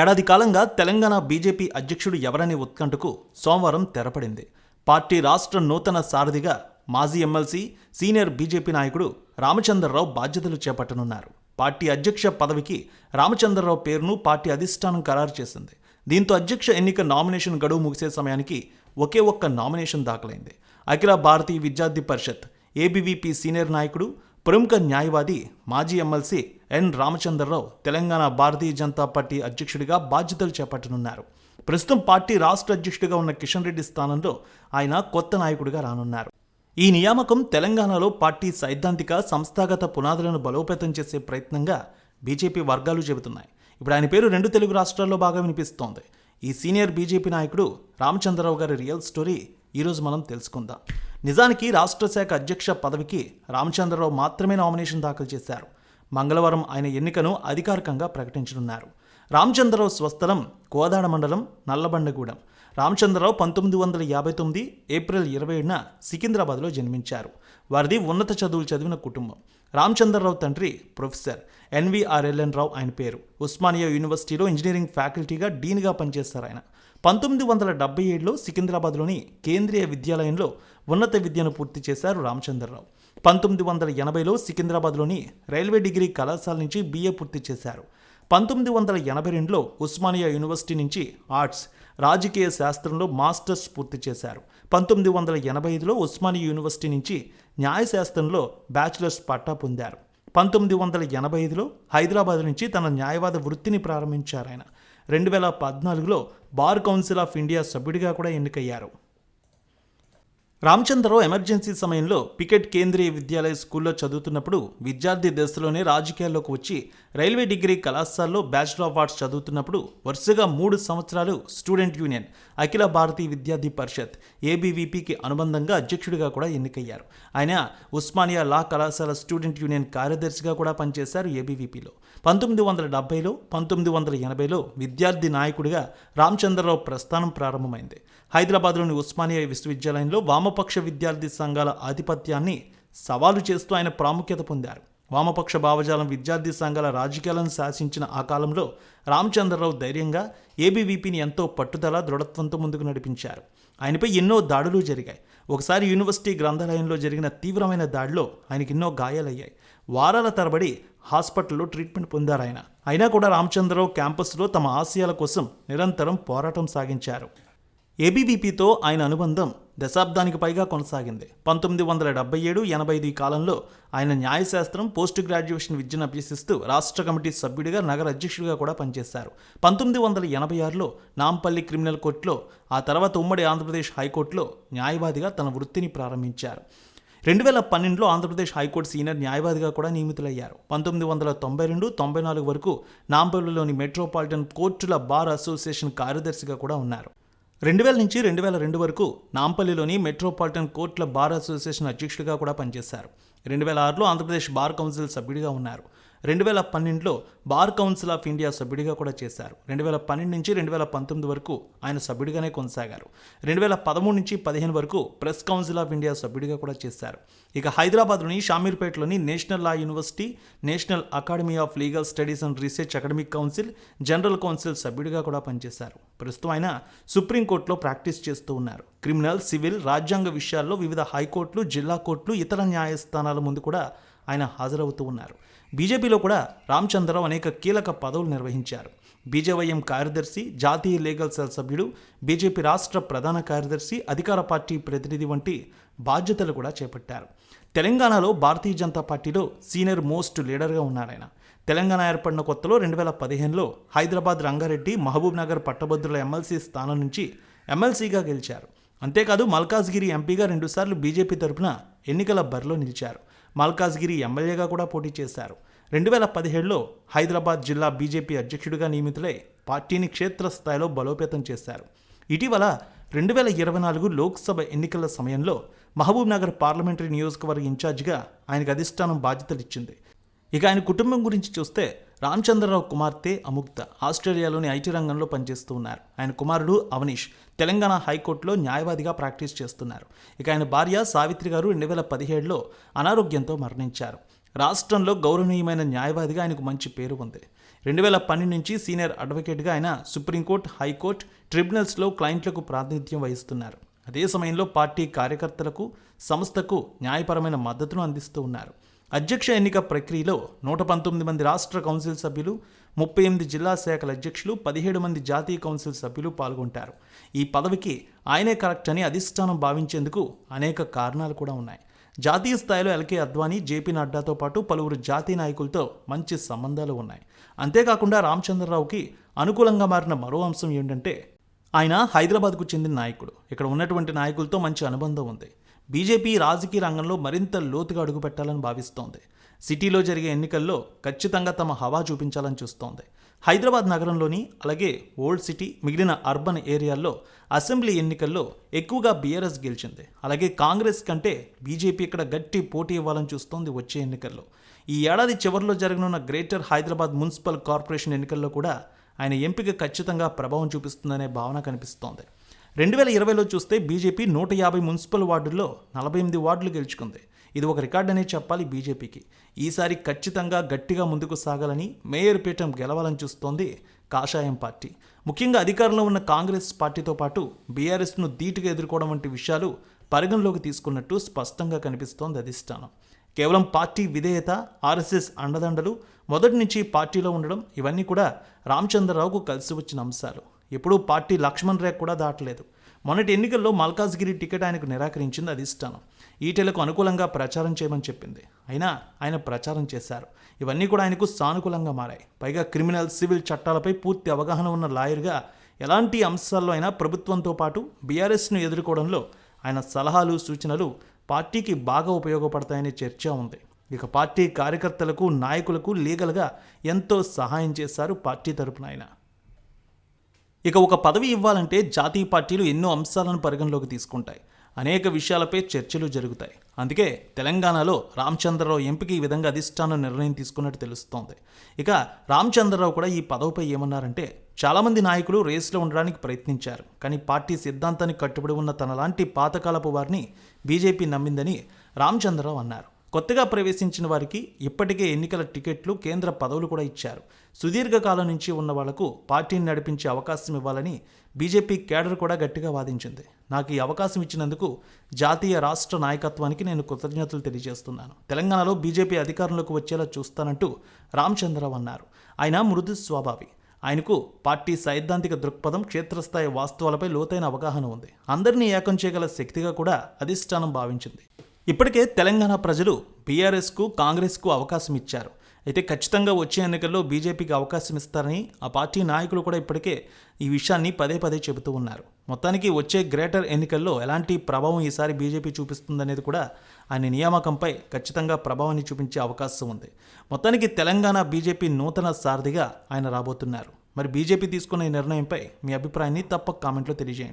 ఏడాది కాలంగా తెలంగాణ బీజేపీ అధ్యక్షుడు ఎవరనే ఉత్కంఠకు సోమవారం తెరపడింది. పార్టీ రాష్ట్ర నూతన సారథిగా మాజీ ఎమ్మెల్సీ సీనియర్ బీజేపీ నాయకుడు రామచంద్రరావు బాధ్యతలు చేపట్టనున్నారు. పార్టీ అధ్యక్ష పదవికి రామచంద్రరావు పేరును పార్టీ అధిష్టానం ఖరారు చేసింది. దీంతో అధ్యక్ష ఎన్నిక నామినేషన్ గడువు ముగిసే సమయానికి ఒకే ఒక్క నామినేషన్ దాఖలైంది. అఖిల భారతీయ విద్యార్థి పరిషత్ ఏబీవీపీ సీనియర్ నాయకుడు ప్రముఖ న్యాయవాది మాజీ MLC N. Ramachandra Rao Telangana Bharatiya Janata party అధ్యక్షుడిగా బాధ్యతలు చేపట్టనున్నారు. ప్రస్తుతం పార్టీ రాష్ట్ర అధ్యక్షుడిగా ఉన్న కిషన్ రెడ్డి స్థానంలో ఆయన కొత్త నాయకుడిగా రానున్నారు. ఈ నియామకం తెలంగాణలో పార్టీ సైద్ధాంతిక సంస్థాగత పునాదులను బలోపేతం చేసే ప్రయత్నంగా బీజేపీ వర్గాలు చెబుతున్నాయి. ఇప్పుడు ఆయన పేరు రెండు తెలుగు రాష్ట్రాల్లో బాగా వినిపిస్తోంది. ఈ సీనియర్ బీజేపీ నాయకుడు రామచంద్రరావు గారి రియల్ స్టోరీ ఈరోజు మనం తెలుసుకుందాం. నిజానికి రాష్ట్ర శాఖ అధ్యక్ష పదవికి రామచంద్రరావు మాత్రమే నామినేషన్ దాఖలు చేశారు. మంగళవారం ఆయన ఎన్నికను అధికారికంగా ప్రకటించనున్నారు. రామచంద్రరావు స్వస్థలం కోదాడ మండలం నల్లబండగూడెం. రామచంద్రరావు పంతొమ్మిది వందల యాభై తొమ్మిది ఏప్రిల్ ఇరవై ఏడున సికింద్రాబాద్లో జన్మించారు. వారిది ఉన్నత చదువులు చదివిన కుటుంబం. రామచంద్రరావు తండ్రి ప్రొఫెసర్ ఎన్విఆర్ఎల్ఎన్ రావు ఆయన పేరు. ఉస్మానియా యూనివర్సిటీలో ఇంజనీరింగ్ ఫ్యాకల్టీగా డీన్గా పనిచేస్తారు ఆయన. పంతొమ్మిది వందల డెబ్బై ఏడులో సికింద్రాబాద్లోని కేంద్రీయ విద్యాలయంలో ఉన్నత విద్యను పూర్తి చేశారు రామచంద్రరావు. పంతొమ్మిది వందల ఎనభైలో సికింద్రాబాద్లోని రైల్వే డిగ్రీ కళాశాల నుంచి బీఏ పూర్తి చేశారు. పంతొమ్మిది వందల ఎనభై రెండులో ఉస్మానియా యూనివర్సిటీ నుంచి ఆర్ట్స్ రాజకీయ శాస్త్రంలో మాస్టర్స్ పూర్తి చేశారు. పంతొమ్మిది వందల ఎనభై ఐదులో ఉస్మానియా యూనివర్సిటీ నుంచి న్యాయశాస్త్రంలో బ్యాచిలర్స్ పట్టా పొందారు. పంతొమ్మిది వందల ఎనభై ఐదులో హైదరాబాద్ నుంచి తన న్యాయవాద వృత్తిని ప్రారంభించారు ఆయన. రెండు వేల పద్నాలుగులో బార్ కౌన్సిల్ ఆఫ్ ఇండియా సభ్యుడిగా కూడా ఎన్నికయ్యారు. రామచంద్రరావు ఎమర్జెన్సీ సమయంలో పికెట్ కేంద్రీయ విద్యాలయ స్కూల్లో చదువుతున్నప్పుడు విద్యార్థి దశలోనే రాజకీయాల్లోకి వచ్చి రైల్వే డిగ్రీ కళాశాలలో బ్యాచిలర్ ఆఫ్ ఆర్ట్స్ చదువుతున్నప్పుడు వరుసగా మూడు సంవత్సరాలు స్టూడెంట్ యూనియన్ అఖిల భారతీయ విద్యార్థి పరిషత్ ఏబీవీపీకి అనుబంధంగా అధ్యక్షుడిగా కూడా ఎన్నికయ్యారు. ఆయన ఉస్మానియా లా కళాశాల స్టూడెంట్ యూనియన్ కార్యదర్శిగా కూడా పనిచేశారు ఏబీవీపీలో. పంతొమ్మిది వందల డెబ్బైలో పంతొమ్మిది వందల ఎనభైలో విద్యార్థి నాయకుడిగా రామచంద్రరావు ప్రస్థానం ప్రారంభమైంది. హైదరాబాద్లోని ఉస్మానియా విశ్వవిద్యాలయంలో వామ వామపక్ష విద్యార్థి సంఘాల ఆధిపత్యాన్ని సవాలు చేస్తూ ఆయన ప్రాముఖ్యత పొందారు. వామపక్ష భావజాలం విద్యార్థి సంఘాల రాజకీయాలను శాసించిన ఆ కాలంలో రామచంద్రరావు ధైర్యంగా ఏబీవీపీని ఎంతో పట్టుదల దృఢత్వంతో ముందుకు నడిపించారు. ఆయనపై ఎన్నో దాడులు జరిగాయి. ఒకసారి యూనివర్సిటీ గ్రంథాలయంలో జరిగిన తీవ్రమైన దాడిలో ఆయనకి ఎన్నో గాయాలయ్యాయి. వారాల తరబడి హాస్పిటల్లో ట్రీట్మెంట్ పొందారు ఆయన. అయినా కూడా రామచంద్రరావు క్యాంపస్లో తమ ఆశయాల కోసం నిరంతరం పోరాటం సాగించారు. ఏబీవీపీతో ఆయన అనుబంధం దశాబ్దానికి పైగా కొనసాగింది. పంతొమ్మిది వందల డెబ్బై ఏడు ఎనభై ఐదు కాలంలో ఆయన న్యాయశాస్త్రం పోస్ట్ గ్రాడ్యుయేషన్ విద్యను అభ్యసిస్తూ రాష్ట్ర కమిటీ సభ్యుడిగా నగర అధ్యక్షుడిగా కూడా పనిచేశారు. పంతొమ్మిది వందల ఎనభై ఆరులో నాంపల్లి క్రిమినల్ కోర్టులో ఆ తర్వాత ఉమ్మడి ఆంధ్రప్రదేశ్ హైకోర్టులో న్యాయవాదిగా తన వృత్తిని ప్రారంభించారు. రెండు వేల పన్నెండులో ఆంధ్రప్రదేశ్ హైకోర్టు సీనియర్ న్యాయవాదిగా కూడా నియమితులయ్యారు. పంతొమ్మిది వందల తొంభై రెండు తొంభై నాలుగు వరకు నాంపల్లిలోని మెట్రోపాలిటన్ కోర్టుల బార్ అసోసియేషన్ కార్యదర్శిగా కూడా ఉన్నారు. రెండు వేల నుంచి రెండు వేల రెండు వరకు నాంపల్లిలోని మెట్రోపాలిటన్ కోర్టుల బార్ అసోసియేషన్ అధ్యక్షుడిగా కూడా పనిచేశారు. రెండు వేల ఆరులో ఆంధ్రప్రదేశ్ బార్ కౌన్సిల్ సభ్యుడిగా ఉన్నారు. రెండు వేల పన్నెండులో బార్ కౌన్సిల్ ఆఫ్ ఇండియా సభ్యుడిగా కూడా చేశారు. రెండు వేల పన్నెండు నుంచి రెండు వేల పంతొమ్మిది వరకు ఆయన సభ్యుడిగానే కొనసాగారు. రెండు వేల పదమూడు నుంచి పదిహేను వరకు ప్రెస్ కౌన్సిల్ ఆఫ్ ఇండియా సభ్యుడిగా కూడా చేశారు. ఇక హైదరాబాద్లోని షామీర్పేటలోని national law university national academy of legal studies and research academic council general council సభ్యుడిగా కూడా పనిచేశారు. ప్రస్తుతం ఆయన సుప్రీంకోర్టులో ప్రాక్టీస్ చేస్తూ ఉన్నారు. క్రిమినల్ సివిల్ రాజ్యాంగ విషయాల్లో వివిధ హైకోర్టులు జిల్లా కోర్టులు ఇతర న్యాయస్థానాల ముందు కూడా ఆయన హాజరవుతూ ఉన్నారు. బీజేపీలో కూడా రామచంద్రరావు అనేక కీలక పదవులు నిర్వహించారు. బీజేవైఎం కార్యదర్శి జాతీయ లీగల్ సెల్ సభ్యుడు బీజేపీ రాష్ట్ర ప్రధాన కార్యదర్శి అధికార పార్టీ ప్రతినిధి వంటి బాధ్యతలు కూడా చేపట్టారు. తెలంగాణలో భారతీయ జనతా పార్టీలో సీనియర్ మోస్ట్ లీడర్గా ఉన్నారాయన తెలంగాణ ఏర్పడిన కొత్తలో రెండు వేల పదిహేనులో హైదరాబాద్ రంగారెడ్డి మహబూబ్ నగర్ పట్టభద్రుల ఎమ్మెల్సీ స్థానం నుంచి ఎమ్మెల్సీగా గెలిచారు. అంతేకాదు మల్కాజ్గిరి ఎంపీగా రెండుసార్లు బీజేపీ తరపున ఎన్నికల బరిలో నిలిచారు. మల్కాజ్గిరి ఎమ్మెల్యేగా కూడా పోటీ చేశారు. రెండు వేల పదిహేడులో హైదరాబాద్ జిల్లా బీజేపీ అధ్యక్షుడిగా నియమితులై పార్టీని క్షేత్రస్థాయిలో బలోపేతం చేశారు. ఇటీవల రెండు వేల ఇరవై నాలుగు లోక్సభ ఎన్నికల సమయంలో మహబూబ్ నగర్ పార్లమెంటరీ నియోజకవర్గ ఇన్ఛార్జిగా ఆయనకు అధిష్టానం బాధ్యతలు ఇచ్చింది. ఇక ఆయన కుటుంబం గురించి చూస్తే రామచంద్రరావు కుమార్తె అముక్త. ఆస్ట్రేలియాలోని ఐటీ రంగంలో పనిచేస్తూ ఉన్నారు. ఆయన కుమారుడు అవనీష్ తెలంగాణ హైకోర్టులో న్యాయవాదిగా ప్రాక్టీస్ చేస్తున్నారు. ఇక ఆయన భార్య సావిత్రి గారు రెండు వేల పదిహేడులో అనారోగ్యంతో మరణించారు. రాష్ట్రంలో గౌరవనీయమైన న్యాయవాదిగా ఆయనకు మంచి పేరు ఉంది. రెండు వేల పన్నెండు నుంచి సీనియర్ అడ్వకేట్గా ఆయన సుప్రీంకోర్టు హైకోర్టు ట్రిబ్యునల్స్లో క్లయింట్లకు ప్రాతినిధ్యం వహిస్తున్నారు. అదే సమయంలో పార్టీ కార్యకర్తలకు సంస్థకు న్యాయపరమైన మద్దతును అందిస్తూ ఉన్నారు. అధ్యక్ష ఎన్నిక ప్రక్రియలో నూట పంతొమ్మిది మంది రాష్ట్ర కౌన్సిల్ సభ్యులు ముప్పై ఎనిమిది జిల్లా శాఖల అధ్యక్షులు పదిహేడు మంది జాతీయ కౌన్సిల్ సభ్యులు పాల్గొంటారు. ఈ పదవికి ఆయనే కరెక్ట్ అని అధిష్టానం భావించేందుకు అనేక కారణాలు కూడా ఉన్నాయి. జాతీయ స్థాయిలో ఎల్కే అద్వానీ జేపీ నడ్డాతో పాటు పలువురు జాతీయ నాయకులతో మంచి సంబంధాలు ఉన్నాయి. అంతేకాకుండా రామచంద్రరావుకి అనుకూలంగా మారిన మరో అంశం ఏంటంటే ఆయన హైదరాబాద్కు చెందిన నాయకుడు. ఇక్కడ ఉన్నటువంటి నాయకులతో మంచి అనుబంధం ఉంది. బీజేపీ రాజకీయ రంగంలో మరింత లోతుగా అడుగుపెట్టాలని భావిస్తోంది. సిటీలో జరిగే ఎన్నికల్లో ఖచ్చితంగా తమ హవా చూపించాలని చూస్తోంది. హైదరాబాద్ నగరంలోని అలాగే ఓల్డ్ సిటీ మిగిలిన అర్బన్ ఏరియాల్లో అసెంబ్లీ ఎన్నికల్లో ఎక్కువగా బీఆర్ఎస్ గెలిచింది. అలాగే కాంగ్రెస్ కంటే బీజేపీ ఇక్కడ గట్టి పోటీ ఇవ్వాలని చూస్తోంది వచ్చే ఎన్నికల్లో. ఈ ఏడాది చివరిలో జరగనున్న గ్రేటర్ హైదరాబాద్ మున్సిపల్ కార్పొరేషన్ ఎన్నికల్లో కూడా ఆయన ఎంపిక ఖచ్చితంగా ప్రభావం చూపిస్తుందనే భావన కనిపిస్తోంది. రెండు వేల ఇరవైలో చూస్తే బీజేపీ నూట యాభై మున్సిపల్ వార్డుల్లో నలభై ఎనిమిది వార్డులు గెలుచుకుంది. ఇది ఒక రికార్డ్ అనే చెప్పాలి బీజేపీకి. ఈసారి ఖచ్చితంగా గట్టిగా ముందుకు సాగాలని మేయర్ పీఠం గెలవాలని చూస్తోంది కాషాయం పార్టీ. ముఖ్యంగా అధికారంలో ఉన్న కాంగ్రెస్ పార్టీతో పాటు బీఆర్ఎస్ను ధీటుగా ఎదుర్కోవడం వంటి విషయాలు పరిగణలోకి తీసుకున్నట్టు స్పష్టంగా కనిపిస్తోంది అధిష్టానం. కేవలం పార్టీ విధేయత ఆర్ఎస్ఎస్ అండదండలు మొదటి నుంచి పార్టీలో ఉండడం ఇవన్నీ కూడా రామచంద్రరావుకు కలిసి వచ్చిన అంశాలు. ఎప్పుడూ పార్టీ లక్ష్మణ్ రేఖ కూడా దాటలేదు. మొన్నటి ఎన్నికల్లో మల్కాజ్గిరి టికెట్ ఆయనకు నిరాకరించింది అధిష్టానం ఈటెలకు అనుకూలంగా ప్రచారం చేయమని చెప్పింది. అయినా ఆయన ప్రచారం చేశారు. ఇవన్నీ కూడా ఆయనకు సానుకూలంగా మారాయి. పైగా క్రిమినల్ సివిల్ చట్టాలపై పూర్తి అవగాహన ఉన్న లాయర్గా ఎలాంటి అంశాల్లో అయినా ప్రభుత్వంతో పాటు బీఆర్ఎస్ను ఎదుర్కోవడంలో ఆయన సలహాలు సూచనలు పార్టీకి బాగా ఉపయోగపడతాయనే చర్చ ఉంది. ఇక పార్టీ కార్యకర్తలకు నాయకులకు లీగల్గా ఎంతో సహాయం చేశారు పార్టీ తరపున ఆయన. ఇక ఒక పదవి ఇవ్వాలంటే జాతీయ పార్టీలు ఎన్నో అంశాలను పరిగణలోకి తీసుకుంటాయి. అనేక విషయాలపై చర్చలు జరుగుతాయి. అందుకే తెలంగాణలో రామచంద్రరావు ఎంపిక ఈ విధంగా అధిష్టానం నిర్ణయం తీసుకున్నట్టు తెలుస్తోంది. ఇక రామచంద్రరావు కూడా ఈ పదవిపై ఏమన్నారంటే చాలామంది నాయకులు రేసులో ఉండడానికి ప్రయత్నించారు. కానీ పార్టీ సిద్ధాంతానికి కట్టుబడి ఉన్న తనలాంటి పాతకాలపు వారిని బీజేపీ నమ్మిందని రామచంద్రరావు అన్నారు. కొత్తగా ప్రవేశించిన వారికి ఇప్పటికే ఎన్నికల టికెట్లు కేంద్ర పదవులు కూడా ఇచ్చారు. సుదీర్ఘకాలం నుంచి ఉన్న వాళ్ళకు పార్టీని నడిపించే అవకాశం ఇవ్వాలని బీజేపీ కేడర్ కూడా గట్టిగా వాదించింది. నాకు ఈ అవకాశం ఇచ్చినందుకు జాతీయ రాష్ట్ర నాయకత్వానికి నేను కృతజ్ఞతలు తెలియజేస్తున్నాను. తెలంగాణలో బీజేపీ అధికారంలోకి వచ్చేలా చూస్తానంటూ రామచంద్రరావు అన్నారు. ఆయన మృదు స్వభావి. ఆయనకు పార్టీ సైద్ధాంతిక దృక్పథం క్షేత్రస్థాయి వాస్తవాలపై లోతైన అవగాహన ఉంది. అందరినీ ఏకం చేయగల శక్తిగా కూడా అధిష్టానం భావించింది. ఇప్పటికే తెలంగాణ ప్రజలు బీఆర్ఎస్కు కాంగ్రెస్కు అవకాశం ఇచ్చారు. అయితే ఖచ్చితంగా వచ్చే ఎన్నికల్లో బీజేపీకి అవకాశం ఇస్తారని ఆ పార్టీ నాయకులు కూడా ఇప్పటికే ఈ విషయాన్ని పదే పదే చెబుతూ ఉన్నారు. మొత్తానికి వచ్చే గ్రేటర్ ఎన్నికల్లో ఎలాంటి ప్రభావం ఈసారి బీజేపీ చూపిస్తుందనేది కూడా ఆయన నియామకంపై ఖచ్చితంగా ప్రభావాన్ని చూపించే అవకాశం ఉంది. మొత్తానికి తెలంగాణ బీజేపీ నూతన సారథిగా ఆయన రాబోతున్నారు. మరి బీజేపీ తీసుకున్న ఈ నిర్ణయంపై మీ అభిప్రాయాన్ని తప్పక కామెంట్లో తెలియజేయండి.